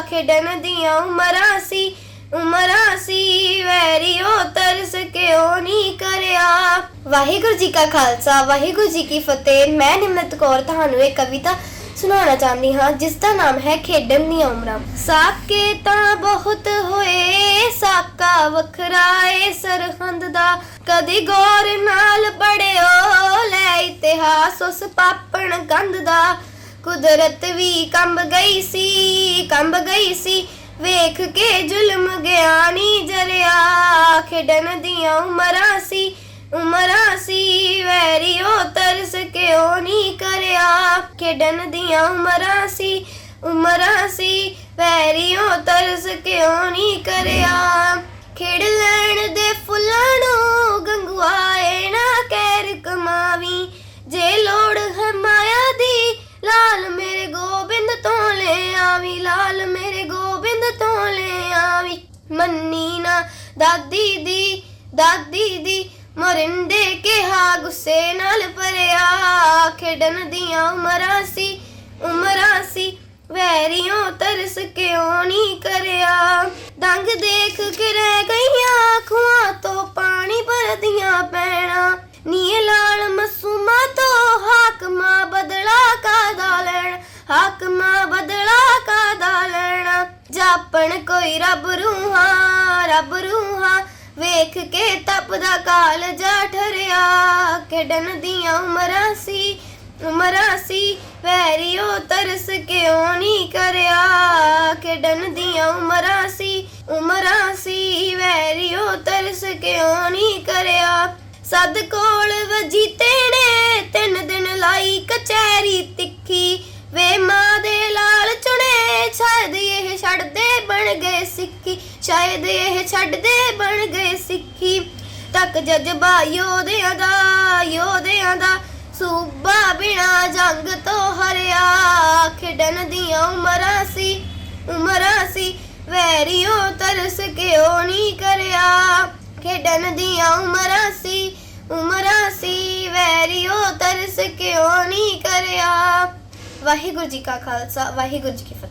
ਖੇਡਣ ਦੀਆਂ ਉਮਰਾਂ ਸੀ ਉਮਰਾਂ ਸੀ, ਵੈਰੀਓ ਤਰਸ ਕਿਉਂ ਨਹੀਂ ਕਰਿਆ? ਵਾਹਿਗੁਰੂ ਜੀ ਕਾ ਖਾਲਸਾ, ਵਾਹਿਗੁਰੂ ਜੀ ਕੀ ਫਤਿਹ। ਮੈਂ ਨਿਮਰਤ ਕੌਰ ਤੁਹਾਨੂੰ ਇੱਕ ਕਵਿਤਾ ਸੁਣਾਉਣਾ ਚਾਹੁੰਦੀ ਹਾਂ, ਜਿਸ ਦਾ ਨਾਮ ਹੈ ਖੇਡਣ ਦੀਆਂ ਉਮਰਾਂ। ਸਾਕੇ ਤਾਂ ਬਹੁਤ ਹੋਏ, ਸਾਕਾ ਵੱਖਰਾ ਏ ਸਰਹੰਦ ਦਾ। ਕਦੀ ਗੌਰ ਨਾਲ ਪੜਿਓ, ਲੈ ਇਤਿਹਾਸ ਉਸ ਪਾਪਣ ਗੰਧ ਦਾ। ਕੁਦਰਤ ਵੀ ਕੰਬ ਗਈ ਸੀ ਕੰਬ ਗਈ ਸੀ। ਵੇਖ ਕੇ ਜ਼ੁਲਮ ਗਿਆਨੀ ਜਰਿਆ। ਖੇਡਣ ਦੀਆਂ ਉਮਰਾਂ ਸੀ ਉਮਰਾਂ ਸੀ। ਵੈਰੀਓ ਤਰਸ ਕਿਉਂ ਨਹੀਂ ਕਰਿਆ? ਖੇਡਣ ਦੀਆਂ ਉਮਰਾਂ ਸੀ ਉਮਰਾਂ ਸੀ। ਵੈਰੀਓ ਤਰਸ ਕਿਉਂ ਨਹੀਂ ਕਰਿਆ? ਖੇਡ ਲੈਣ ਦੇ ਫੁੱਲਾਂ ਨੂੰ ਗੰਗਵਾਏ ਨਾ ਕਹਿਰ ਕਮਾਵੀ। ਜੇ ਲੋੜ ਹੈ ਮਾਇਆ ਦੀ, ਲਾਲ ਮੇਰੇ ਗੋਬਿੰਦ ਤੋਂ ਲੈ ਆਵੀ। ਲਾਲ ਮੰਨੀ ਨਾ। ਦਾਦੀ ਦੀ ਦਾਦੀ ਦੀ ਮਰਿੰਦੇ ਕਿਹਾ, ਗੁੱਸੇ ਨਾਲ ਭਰਿਆ। ਖੇਡਣ ਦੀਆਂ ਉਮਰਾਂ ਸੀ ਉਮਰਾਂ ਸੀ। ਵੈਰੀਓ ਤਰਸ ਕਿਉਂ ਨਹੀਂ ਕਰਿਆ? ਦੰਗ ਦੇਖ ਕੇ ਰਹਿ ਗਈਆਂ ਖੂਆਂ ਤੋਂ ਪਾਣੀ ਭਰਦੀਆਂ ਪੈਣਾ। ਨੀਏ ਲਾਲ ਮਸੂਮਾ ਤੋਂ ਹਾਕਮਾ ਬਦਲਾ ਕਾਦਾ ਲੈਣ? ਹਾਕਮਾ ਬਦਲਾ ਕਾਦਾ ਜਾਪਣ ਕੋਈ ਰੱਬ ਰੂਹਾਂ ਰੱਬ ਰੂਹਾਂ। ਵੇਖ ਕੇ ਤਪਦਾ ਕਾਲ ਜਾ ਠਰਿਆ, ਖੇਡਣ ਦੀਆਂ ਉਮਰਾਂ ਸੀ ਉਮਰਾਂ ਸੀ। ਵੈਰੀਓ ਤਰਸ ਕਿਉਂ ਨਹੀਂ ਕਰਿਆ? ਖੇਡਣ ਦੀਆਂ ਉਮਰਾਂ ਸੀ ਉਮਰਾਂ ਸੀ। ਵੈਰੀਓ ਤਰਸ ਕਿਉਂ ਨਹੀਂ ਕਰਿਆ? ਸਦ ਕੋਲ ਵਜੀ ਤੇਣੇ ਤਿੰਨ ਦਿਨ ਲਾਈ ਕਚਹਿਰੀ ਤਿੱਖੀ। ਸ਼ਾਇਦ ਇਹ ਛੱਡਦੇ ਬਣ ਗਏ ਸਿੱਖੀ, ਤੱਕ ਜਜ਼ਬਾ ਯੋਧਿਆਂ ਦਾ ਯੋਧਿਆਂ ਦਾ। ਸੂਬਾ ਬਿਨਾ ਜੰਗ ਤੋਂ ਹਰਿਆ, ਖੇਡਣ ਦੀਆਂ ਉਮਰਾਂ ਸੀ ਉਮਰਾਂ ਸੀ। ਵੈਰੀਓ ਤਰਸ ਕਿਉਂ ਨਹੀਂ ਕਰਿਆ? ਖੇਡਣ ਦੀਆਂ ਉਮਰਾਂ ਸੀ ਉਮਰਾਂ ਸੀ। ਵੈਰੀਓ ਤਰਸ ਕਿਉਂ ਨਹੀਂ ਕਰਿਆ? ਵਾਹਿਗੁਰੂ ਜੀ ਕਾ ਖਾਲਸਾ, ਵਾਹਿਗੁਰੂ ਜੀ ਕੀ ਫਤਿਹ।